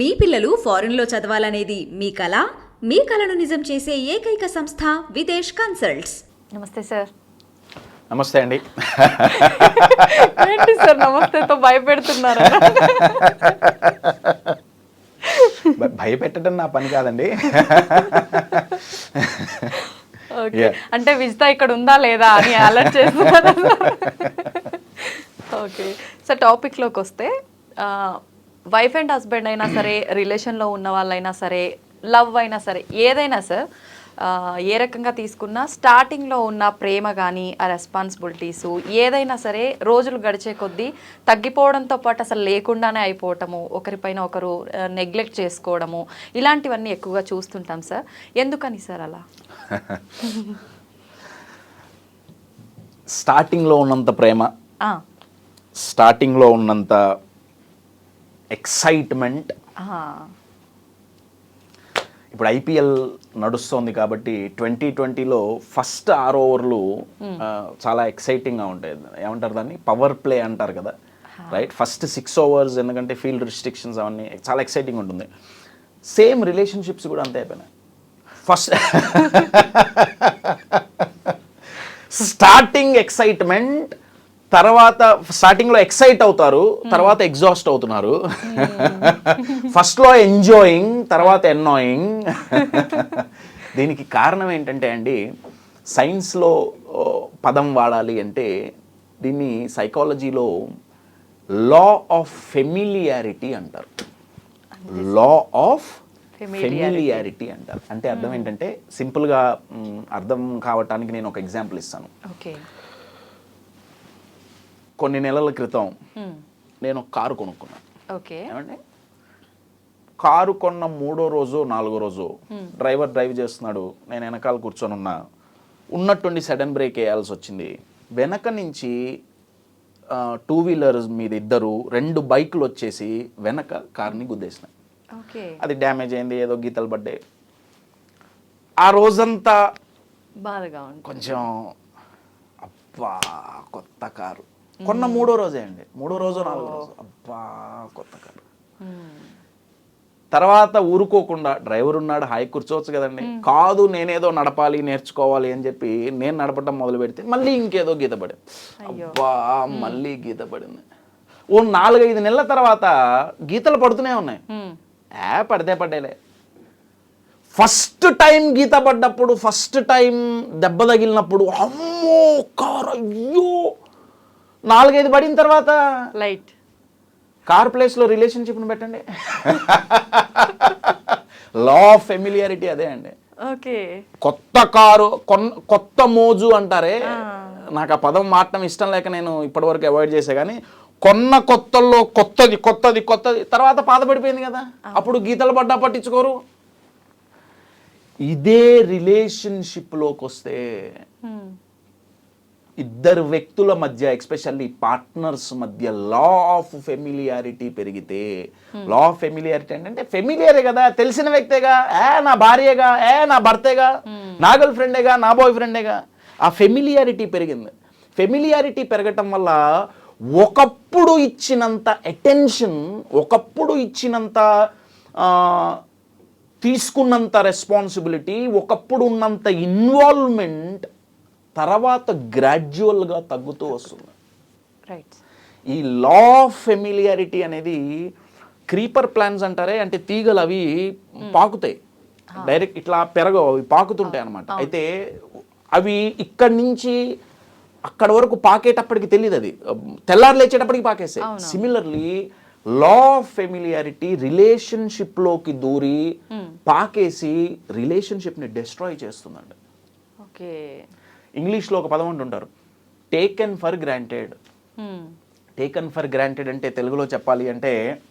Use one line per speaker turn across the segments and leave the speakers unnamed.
మీ పిల్లలు ఫారెన్లో చదవాలనేది మీ కల మీ కలను నిజం చేసే ఏకైక సంస్థ విదేశ్ కన్సల్ట్స్.
నమస్తే సార్.
నమస్తే అండి.
ఏంటి సార్ నమస్తేతో భయపెడుతున్నారు?
భయపెట్టడం నా పని కాదండి.
అంటే విజిత ఇక్కడ ఉందా లేదా అని అలర్ట్ చేస్తున్నారు. ఓకే. సార్ టాపిక్లోకి వస్తే వైఫ్ అండ్ హస్బెండ్ అయినా సరే రిలేషన్లో ఉన్న వాళ్ళైనా సరే లవ్ అయినా సరే ఏదైనా సార్ ఏ రకంగా తీసుకున్నా స్టార్టింగ్లో ఉన్న ప్రేమ కానీ ఆ రెస్పాన్సిబిలిటీస్ ఏదైనా సరే రోజులు గడిచే కొద్దీ తగ్గిపోవడంతో పాటు అసలు లేకుండానే అయిపోవటము ఒకరిపైన ఒకరు నెగ్లెక్ట్ చేసుకోవడము ఇలాంటివన్నీ ఎక్కువగా చూస్తుంటాం సార్ ఎందుకని సార్ అలా?
స్టార్టింగ్లో ఉన్నంత ప్రేమ స్టార్టింగ్లో ఉన్నంత ఎక్సైట్మెంట్. ఇప్పుడు ఐపీఎల్ నడుస్తోంది కాబట్టి ట్వంటీ ట్వంటీలో ఫస్ట్ ఆరు ఓవర్లు చాలా ఎక్సైటింగ్గా ఉంటాయి. ఏమంటారు దాన్ని? పవర్ ప్లే అంటారు కదా. రైట్? ఫస్ట్ సిక్స్ ఓవర్స్ ఎందుకంటే ఫీల్డ్ రిస్ట్రిక్షన్స్ అవన్నీ చాలా ఎక్సైటింగ్ ఉంటుంది. సేమ్ రిలేషన్షిప్స్ కూడా అంతే అయిపోయినాయి. ఫస్ట్ స్టార్టింగ్ ఎక్సైట్మెంట్ తర్వాత స్టార్టింగ్లో ఎక్సైట్ అవుతారు తర్వాత ఎగ్జాస్ట్ అవుతున్నారు. ఫస్ట్లో ఎంజాయింగ్ తర్వాత ఎన్నోయింగ్ దీనికి కారణం ఏంటంటే అండి సైన్స్లో పదం వాడాలి అంటే దీన్ని సైకాలజీలో లా ఆఫ్ ఫెమిలియారిటీ అంటారు. లా ఆఫ్. ఫెమిలియారిటీ అంటారు. అంటే అర్థం ఏంటంటే సింపుల్గా అర్థం కావటానికి నేను ఒక ఎగ్జాంపుల్ ఇస్తాను.
ఓకే
కొన్ని నెలల క్రితం. నేను ఒక కారు కొనుక్కున్నాను.
ఓకే.
ఏమండి? కారు కొన్న మూడో రోజు నాలుగో రోజు డ్రైవర్ డ్రైవ్ చేస్తున్నాడు నేను వెనకాల కూర్చొని ఉన్నా. ఉన్నట్టుండి సడన్ బ్రేక్ వేయాల్సి వచ్చింది. వెనక నుంచి టూ వీలర్స్ మీద ఇద్దరు రెండు బైకులు వచ్చేసి వెనక కార్ని గుద్దేసినాయి.
ఓకే.
అది డ్యామేజ్ అయింది ఏదో గీతలు పడ్డాయి. ఆ రోజంతా
బాధగా
కొంచెం అబ్బా కొత్త కారు. కొన్న మూడో రోజే అండి. మూడో రోజు నాలుగో రోజు. అబ్బా కొత్త కారు. తర్వాత ఊరుకోకుండా డ్రైవర్ ఉన్నాడు హాయి కూర్చోవచ్చు కదండి. కాదు నేనేదో నడపాలి నేర్చుకోవాలి అని చెప్పి నేను నడపడం మొదలు పెడితే మళ్ళీ ఇంకేదో గీత పడింది. అబ్బా మళ్ళీ గీత పడింది. ఓ నాలుగైదు నెలల తర్వాత గీతలు పడుతూనే ఉన్నాయి. ఏ పడితే పడ్డేలే ఫస్ట్ టైం గీత పడ్డప్పుడు ఫస్ట్ టైం దెబ్బ తగిలినప్పుడు అమ్మో కారు అయ్యో. నాలుగైదు పడిన తర్వాత
లైట్
కార్ ప్లేస్లో రిలేషన్షిప్ను పెట్టండి. లా ఆఫ్ ఫెమిలియారిటీ అదే అండి.
ఓకే.
కొత్త కారు కొత్త మోజు అంటారే. నాకు ఆ పదం మాటం ఇష్టం లేక నేను ఇప్పటివరకు అవాయిడ్ చేసే కానీ కొన్న కొత్తల్లో కొత్తది కొత్తది కొత్తది తర్వాత పాత పడిపోయింది కదా అప్పుడు గీతలు పడ్డా పట్టించుకోరు. ఇదే రిలేషన్షిప్లోకి వస్తే ఇద్దరు వ్యక్తుల మధ్య ఎక్స్పెషల్లీ పార్ట్నర్స్ మధ్య లా ఆఫ్ ఫెమిలియారిటీ పెరిగితే లా ఆఫ్ ఫెమిలియారిటీ అంటే ఫెమిలియరే కదా తెలిసిన వ్యక్తేగా ఏ నా భార్యగా ఏ నా భర్తేగా నా గర్ల్ ఫ్రెండేగా నా బాయ్ ఫ్రెండేగా. ఆ ఫెమిలియారిటీ పెరిగింది. ఫెమిలియారిటీ పెరగటం వల్ల ఒకప్పుడు ఇచ్చినంత అటెన్షన్ ఒకప్పుడు ఇచ్చినంత తీసుకున్నంత రెస్పాన్సిబిలిటీ ఒకప్పుడు ఉన్నంత ఇన్వాల్వ్మెంట్ తర్వాత గ్రాడ్యువల్గా తగ్గుతూ వస్తుంది.
రైట్
ఈ లా ఆఫ్ ఫెమిలియారిటీ అనేది క్రీపర్ ప్లాన్స్ అంటారే అంటే తీగలు అవి పాకుతాయి. డైరెక్ట్ ఇట్లా పెరగవు అవి పాకుతుంటాయి అనమాట అయితే అవి ఇక్కడి నుంచి అక్కడ వరకు పాకేటప్పటికి తెలియదు అది. తెల్లారు లేచేటప్పటికి పాకేస్తాయి. సిమిలర్లీ లా ఆఫ్ ఫెమిలియారిటీ రిలేషన్షిప్లోకి దూరి పాకేసి రిలేషన్షిప్ని డిస్ట్రాయ్ చేస్తుందండి
ఓకే.
ఇంగ్లీష్లో ఒక పదం అంటుంటారు taken for granted taken for granted అంటే తెలుగులో చెప్పాలి అంటే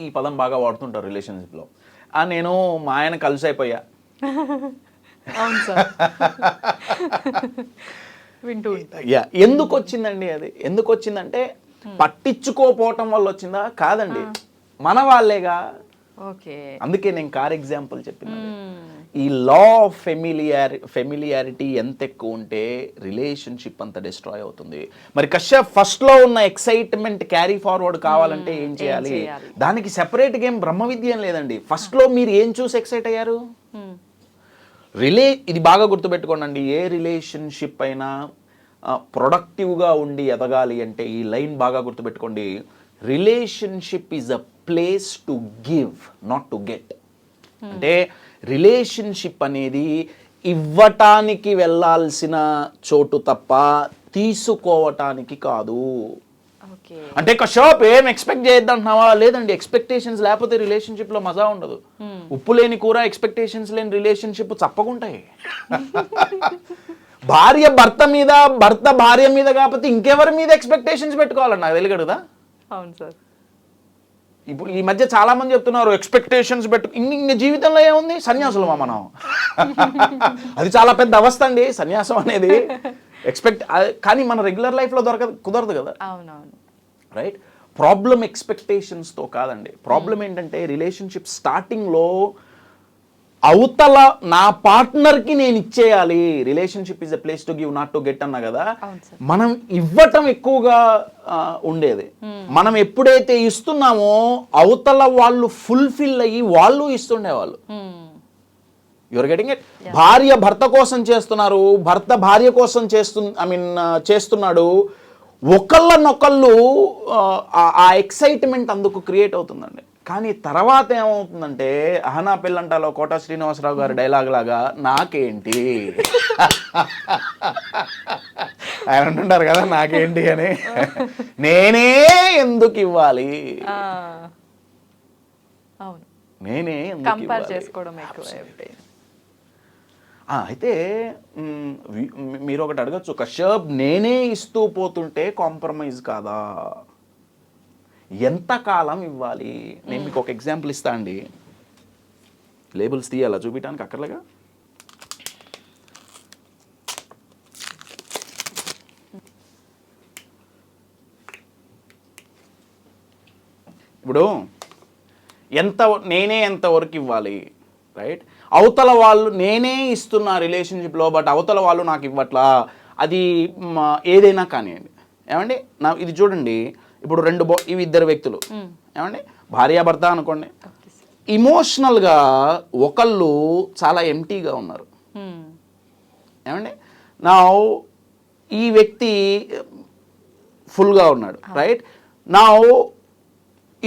ఈ- పదం బాగా వాడుతుంటారు రిలేషన్షిప్లో. ఆ నేను మా ఆయన కలిసి అయిపోయా.
వింటూ.
యా ఎందుకు వచ్చిందండి అది? ఎందుకు వచ్చిందంటే పట్టించుకోపోవటం వల్ల వచ్చిందా? కాదండి. మన వాళ్ళేగా.
ఓకే.
అందుకే నేను కార్ ఎగ్జాంపుల్ చెప్పింది
Hmm.
ఈ లా ఆఫ్ ఫెమిలియారి ఫెమిలియారిటీ ఎంత ఎక్కువ ఉంటే రిలేషన్షిప్ అంత డిస్ట్రాయ్ అవుతుంది. మరి కశ్యప్ ఫస్ట్లో ఉన్న ఎక్సైట్మెంట్ క్యారీ ఫార్వర్డ్ కావాలంటే ఏం చేయాలి? దానికి సెపరేట్ గేమ్ బ్రహ్మ విద్య ఏం లేదండి. ఫస్ట్లో మీరు ఏం చూసి ఎక్సైట్ అయ్యారు. రిలే ఇది బాగా గుర్తుపెట్టుకోండి ఏ రిలేషన్షిప్ అయినా ప్రొడక్టివ్గా ఉండి ఎదగాలి అంటే ఈ లైన్ బాగా గుర్తుపెట్టుకోండి. Relationship is a place to give not to get అంటే రిలేషన్షిప్ అనేది ఇవ్వటానికి వెళ్ళాల్సిన చోటు తప్ప తీసుకోవటానికి కాదు. అంటే కషాప్ ఏం ఎక్స్పెక్ట్ చేయొద్దంటున్నావా? లేదండి ఎక్స్పెక్టేషన్స్ లేకపోతే రిలేషన్షిప్లో మజా ఉండదు. ఉప్పు లేని కూర ఎక్స్పెక్టేషన్స్ లేని రిలేషన్షిప్ చప్పకుంటాయి. భార్య భర్త మీద భర్త భార్య మీద కాకపోతే ఇంకెవరి మీద ఎక్స్పెక్టేషన్స్ పెట్టుకోవాలన్న? నాకు తెలియదు కదా?
అవును సార్.
ఇప్పుడు ఈ మధ్య చాలా మంది చెప్తున్నారు ఎక్స్పెక్టేషన్స్ పెట్టు ఇంక ఇంక జీవితంలో ఏముంది? సన్యాసులమా మనం. అది చాలా పెద్ద అవస్థ అండి సన్యాసం అనేది. ఎక్స్పెక్ట్ కానీ మన రెగ్యులర్ లైఫ్లో దొరకదు కుదరదు కదా. రైట్ ప్రాబ్లం ఎక్స్పెక్టేషన్స్తో కాదండి. ప్రాబ్లం ఏంటంటే రిలేషన్షిప్ స్టార్టింగ్లో అవతల నా పార్ట్నర్కి నేను ఇచ్చేయాలి. Relationship is a place to give not to get అన్నా కదా. మనం ఇవ్వటం ఎక్కువగా ఉండేది. మనం ఎప్పుడైతే ఇస్తున్నామో అవతల వాళ్ళు ఫుల్ఫిల్ అయ్యి వాళ్ళు ఇస్తుండేవాళ్ళు. యువర్ గెటింగ్ ఇట్ భార్య భర్త కోసం చేస్తున్నారు భర్త భార్య కోసం చేస్తు ఐ మీన్ చేస్తున్నాడు. ఒకళ్ళనొకళ్ళు ఆ ఎక్సైట్మెంట్ అందుకు క్రియేట్ అవుతుందండి. కానీ తర్వాత ఏమవుతుందంటే అహనా పిల్లంటాలో కోట శ్రీనివాసరావు గారి డైలాగ్ లాగా నాకేంటి? ఆయన అంటుంటారు కదా నాకేంటి అని. నేనే ఎందుకు ఇవ్వాలి? నేనే
కంపేర్? చేసుకోవడం
అయితే మీరు ఒకటి అడగచ్చు. కశ్యప్ నేనే ఇస్తూ పోతుంటే కాంప్రమైజ్ కాదా? ఎంత కాలం ఇవ్వాలి? నేను మీకు ఒక ఎగ్జాంపుల్ ఇస్తా అండి. లేబుల్స్ తీయాలా? చూపించడానికి అక్కర్లేగా? ఇప్పుడు ఎంత నేనే ఎంత వరకు ఇవ్వాలి? రైట్? అవతల వాళ్ళు నేనే ఇస్తున్నా రిలేషన్షిప్లో బట్ అవతల వాళ్ళు నాకు ఇవ్వట్లా? అది ఏదైనా కానివ్వండి. ఏమండి? నా ఇది చూడండి. ఇప్పుడు రెండు బో ఇవి ఇద్దరు వ్యక్తులు. ఏమండి? భార్యాభర్త అనుకోండి. ఇమోషనల్గా ఒకళ్ళు చాలా ఎంటీగా ఉన్నారు. ఏమండి? నా ఈ వ్యక్తి ఫుల్గా ఉన్నాడు రైట్ నా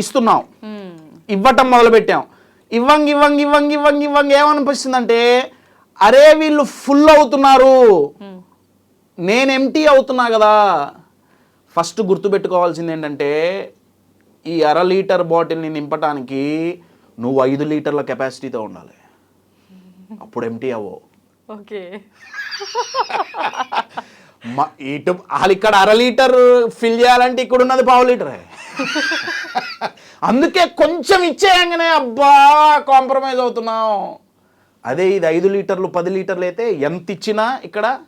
ఇస్తున్నాం. ఇవ్వటం మొదలుపెట్టాం. ఇవ్వంగి ఇవ్వంగి ఇవ్వంగి ఇవ్వంగి ఇవ్వంగి ఏమనిపిస్తుందంటే అరే వీళ్ళు ఫుల్ అవుతున్నారు. నేను ఎంటీ అవుతున్నా కదా. ఫస్ట్ గుర్తుపెట్టుకోవాల్సింది ఏంటంటే ఈ అర లీటర్ బాటిల్ని నింపటానికి నువ్వు ఐదు లీటర్ల కెపాసిటీతో ఉండాలి. అప్పుడు ఎంటీ అవ్వవు.
ఓకే.
మ- ఇటు వాళ్ళు ఇక్కడ అర లీటర్ ఫిల్ చేయాలంటే ఇక్కడ ఉన్నది పావు లీటరే. అందుకే కొంచెం ఇచ్చేయంగానే అబ్బా కాంప్రమైజ్ అవుతున్నాం. అదే ఇది ఐదు లీటర్లు పది లీటర్లు అయితే ఎంత ఇచ్చినా ఇక్కడ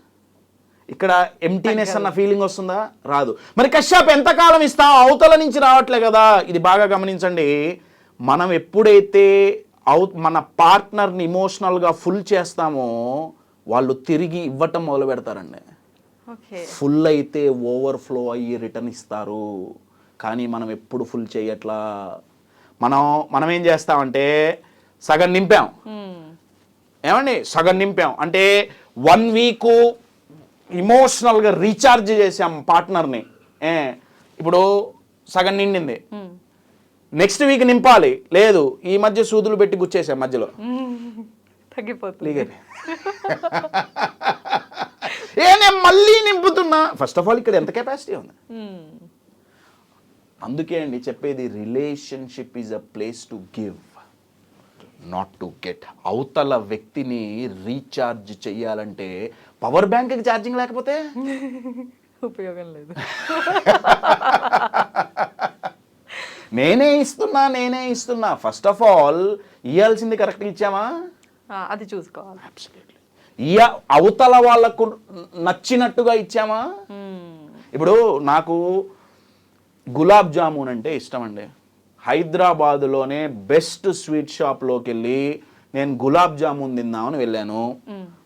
ఇక్కడ ఎంటీనెస్ అన్న ఫీలింగ్ వస్తుందా? రాదు. మరి కశ్యప్ ఎంతకాలం ఇస్తాం? అవతల నుంచి రావట్లే కదా? ఇది బాగా గమనించండి. మనం ఎప్పుడైతే అవు మన పార్ట్నర్ని ఇమోషనల్గా ఫుల్ చేస్తామో వాళ్ళు తిరిగి ఇవ్వటం మొదలు పెడతారండి. ఫుల్ అయితే ఓవర్ఫ్లో అయ్యి రిటర్న్ ఇస్తారు. కానీ మనం ఎప్పుడు ఫుల్ చేయట్లా? మనం మనం ఏం చేస్తామంటే సగం నింపాం. ఏమండి? సగం నింపాం. అంటే వన్ వీకు ఇమోషనల్గా రీఛార్జ్ చేసాం పార్ట్నర్ని ఏ ఇప్పుడు సగం నిండింది. నెక్స్ట్ వీక్ నింపాలి. లేదు ఈ మధ్య సూదులు పెట్టి గుచ్చేసాం మధ్యలో.
తగ్గిపోతుంది.
ఏ నేను మళ్ళీ నింపుతున్నా. ఫస్ట్ ఆఫ్ ఆల్ ఇక్కడ ఎంత కెపాసిటీ ఉంది. అందుకే అండి చెప్పేది relationship is a place to give not to get అవతల వ్యక్తిని రీఛార్జ్ చెయ్యాలంటే పవర్ బ్యాంక్కి ఛార్జింగ్ లేకపోతే?
ఉపయోగం లేదు.
నేనే ఇస్తున్నా నేనే ఇస్తున్నా. ఫస్ట్ ఆఫ్ ఆల్ ఇవ్వాల్సింది కరెక్ట్గా ఇచ్చామా?
అది చూసుకోవాలి.
ఇయ అవతల వాళ్ళకు నచ్చినట్టుగా ఇచ్చామా?
మ్మ్.
ఇప్పుడు నాకు గులాబ్ జామున్ అంటే ఇష్టం అండి హైదరాబాదులోనే బెస్ట్ స్వీట్ షాప్లోకి వెళ్ళి నేను గులాబ్ జామున్ తిందామని వెళ్ళాను.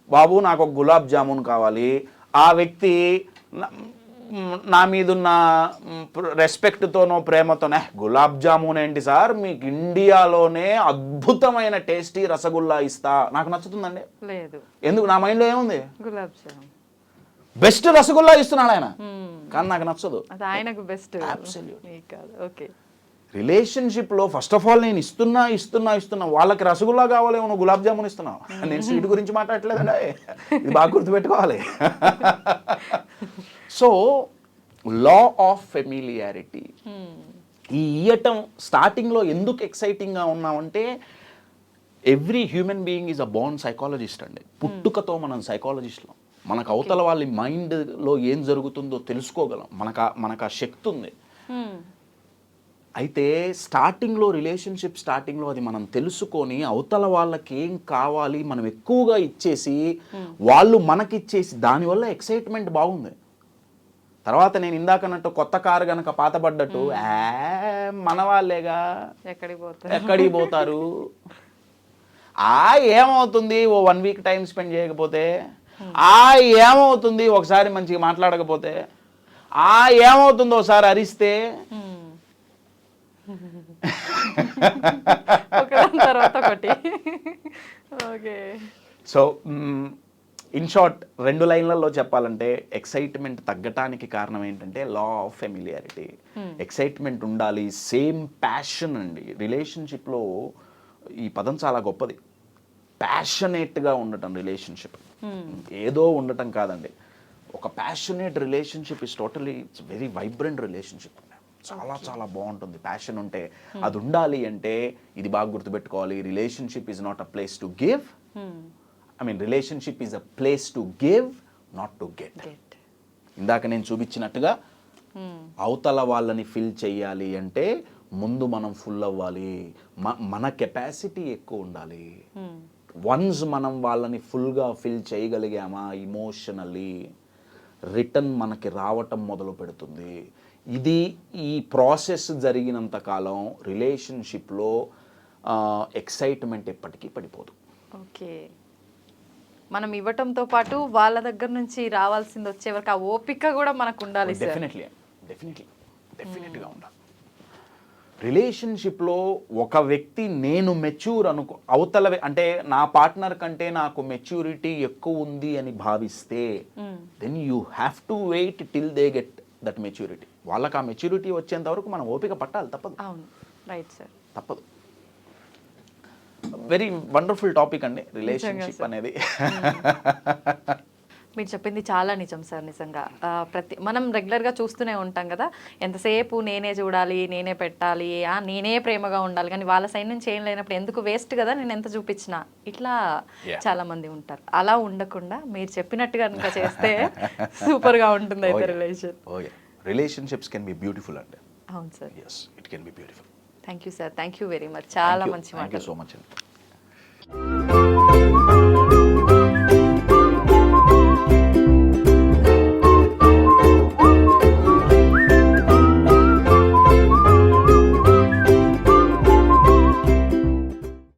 బాబు నాకు ఒక గులాబ్ జామున్ కావాలి. ఆ వ్యక్తి నా- మీదున్న రెస్పెక్ట్తోనో ప్రేమతోనే గులాబ్ జామున్ ఏంటి సార్? మీకు ఇండియాలోనే అద్భుతమైన టేస్టీ రసగుల్లా ఇస్తా. నాకు నచ్చుతుందండి.
లేదు.
ఎందుకు? నా మైండ్లో ఏముంది?
గులాబ్ జామ్
బెస్ట్ రసగుల్లా ఇస్తున్నాడు ఆయన. కానీ నాకు నచ్చదు.
ఆయనకు బెస్ట్. ఓకే.
రిలేషన్షిప్లో ఫస్ట్ ఆఫ్ ఆల్ నేను ఇస్తున్నా ఇస్తున్నా ఇస్తున్నా. వాళ్ళకి రసగుల్లా కావాలేమో నువ్వు గులాబ్ జామున్ ఇస్తున్నావు నేను స్వీట్ గురించి మాట్లాడలేదండి ఇది బాగా గుర్తుపెట్టుకోవాలి. సో లా ఆఫ్ ఫెమిలియారిటీ ఈ ఇయ్యటం స్టార్టింగ్లో ఎందుకు ఎక్సైటింగ్గా ఉన్నామంటే every human being is a bond psychologist అండి. పుట్టుకతో మనం సైకాలజిస్ట్లో. మనకు అవతల వాళ్ళ మైండ్లో ఏం జరుగుతుందో తెలుసుకోగలం. మనకు మనకు ఆ శక్తి ఉంది అయితే స్టార్టింగ్లో రిలేషన్షిప్ స్టార్టింగ్లో అది మనం తెలుసుకొని అవతల వాళ్ళకి ఏం కావాలి మనం ఎక్కువగా ఇచ్చేసి వాళ్ళు మనకి ఇచ్చేసి దానివల్ల ఎక్సైట్మెంట్ బాగుంది. తర్వాత నేను ఇందాకన్నట్టు కొత్త కారు గనక పాతబడ్డట్టు "ఆ, మన వాళ్ళేగా?
ఎక్కడికి పోతారు?
ఆ ఏమవుతుంది? ఓ వన్ వీక్ టైం స్పెండ్ చేయకపోతే? ఆ ఏమవుతుంది? ఒకసారి మంచిగా మాట్లాడకపోతే? ఆ ఏమవుతుంది ఒకసారి అరిస్తే?
తర్వాత ఒకటి. ఓకే.
సో ఇన్ షార్ట్ రెండు లైన్లలో చెప్పాలంటే ఎక్సైట్మెంట్ తగ్గటానికి కారణం ఏంటంటే లా ఆఫ్ ఫెమిలియారిటీ ఎక్సైట్మెంట్ ఉండాలి సేమ్ ప్యాషన్ అండి. రిలేషన్షిప్లో ఈ పదం చాలా గొప్పది. ప్యాషనేట్గా ఉండటం రిలేషన్షిప్ ఏదో ఉండటం కాదండి. ఒక passionate relationship is totally it's very vibrant relationship చాలా చాలా బాగుంటుంది. ప్యాషన్ ఉంటే అది ఉండాలి అంటే ఇది బాగా గుర్తుపెట్టుకోవాలి. Relationship is not a place to give I mean relationship is a place to give not to get ఇందాక నేను చూపించినట్టుగా అవతల వాళ్ళని ఫిల్ చేయాలి అంటే ముందు మనం ఫుల్ అవ్వాలి. మన కెపాసిటీ ఎక్కువ ఉండాలి. వన్స్ మనం వాళ్ళని ఫుల్గా ఫిల్ చేయగలిగామా ఇమోషనల్లీ రిటర్న్ మనకి రావటం మొదలు పెడుతుంది ఇది ఈ ప్రాసెస్ జరిగినంత కాలం రిలేషన్షిప్లో ఎక్సైట్మెంట్ ఎప్పటికీ పడిపోదు.
ఓకే. మనం ఇవ్వటంతో పాటు వాళ్ళ దగ్గర నుంచి రావాల్సింది వచ్చే వరకు ఆ ఓపిక కూడా మనకు ఉండాలి సార్.
Definitely definitely. డెఫినెట్గా ఉండాలి. రిలేషన్షిప్లో ఒక వ్యక్తి నేను మెచ్యూర్ అనుకో అవతల అంటే నా పార్ట్నర్ కంటే నాకు మెచ్యూరిటీ ఎక్కువ ఉంది అని భావిస్తే then you have to wait till they get that maturity వాళ్ళకి ఆ మెచ్యూరిటీ వచ్చేంత వరకు మనం ఓపిక పట్టాలి తప్పదు.
అవును. రైట్ సార్
తప్పదు. వెరీ వండర్ఫుల్ టాపిక్ అండి. రిలేషన్షిప్. అనేది.
మీరు చెప్పింది చాలా నిజం సార్ నిజంగా. ప్రతి మనం రెగ్యులర్గా చూస్తూనే ఉంటాం కదా ఎంతసేపు నేనే చూడాలి నేనే పెట్టాలి ఆ, నేనే ప్రేమగా ఉండాలి కానీ వాళ్ళ సైడ్ నుంచి ఏం లేనప్పుడు ఎందుకు వేస్ట్ కదా నేను ఎంత చూపించినా. ఇట్లా. చాలా మంది ఉంటారు. అలా ఉండకుండా మీరు చెప్పినట్టుగా కనుక చేస్తే సూపర్గా ఉంటుంది అయితే relation.
Okay relationships can be beautiful అండి.
అవును sir.
Yes it can be beautiful
thank you sir thank you very much చాలా మంచి మాటలు.
సో మచ్ అండి.